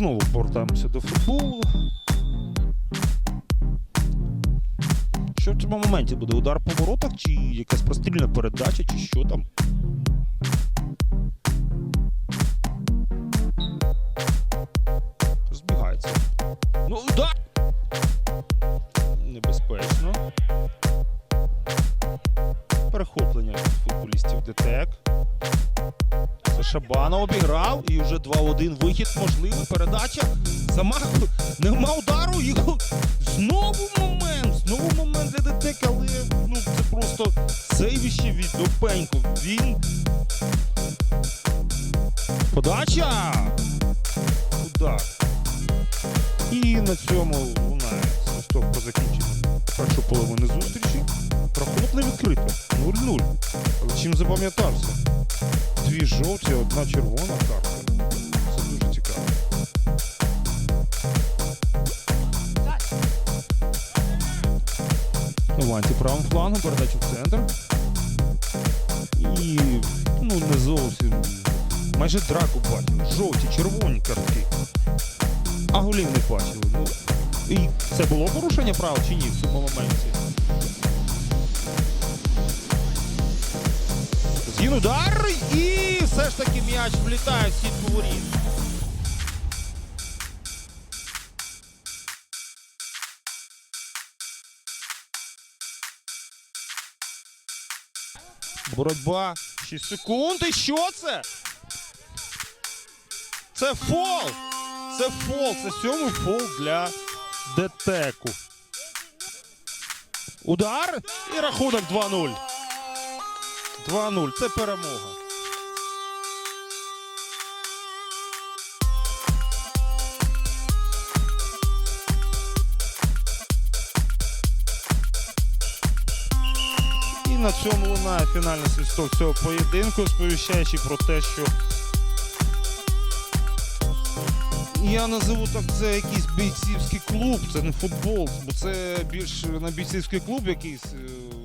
Знову повертаємося до футболу. Що в цьому моменті буде? Удар по воротах, чи якась прострільна передача, чи що там? Розбігається. Ну, удар! Небезпечно. Перехоплення футболістів ДТЕК. Шабана обіграв і вже 2-1 вихід можливий. Передача. Замах. Нема удару. Його знову момент. Знову момент для ДТЕК, але ну, це просто сейвище від Допенько. Він. Подача. Удар. І на цьому лунає свисток про закінчення першу половину зустрічі. Проход не відкрито. 0-0. Але чим запам'ятався? Дві жовті, одна червона картка. Це дуже цікаво. Іванті правим флангом, передача в центр. І ну не зовсім. Майже драку бачили. Жовті, червоні картки. А голів не бачили. Ну, і це було порушення прав чи ні в цьому моменті? Згін удар і все ж таки м'яч влітає в сітку воріт. Боротьба 6 секунд. І що це? Це фол. Це фол. Це сьомий фол для ДТЕКу. Удар і рахунок 2-0. 2-0. Це перемога. І на цьому лунає фінальний свисток цього поєдинку, сповіщаючи про те, що я назову так це якийсь бійцівський клуб, це не футбол, бо це більш на бійцівський клуб якийсь. е,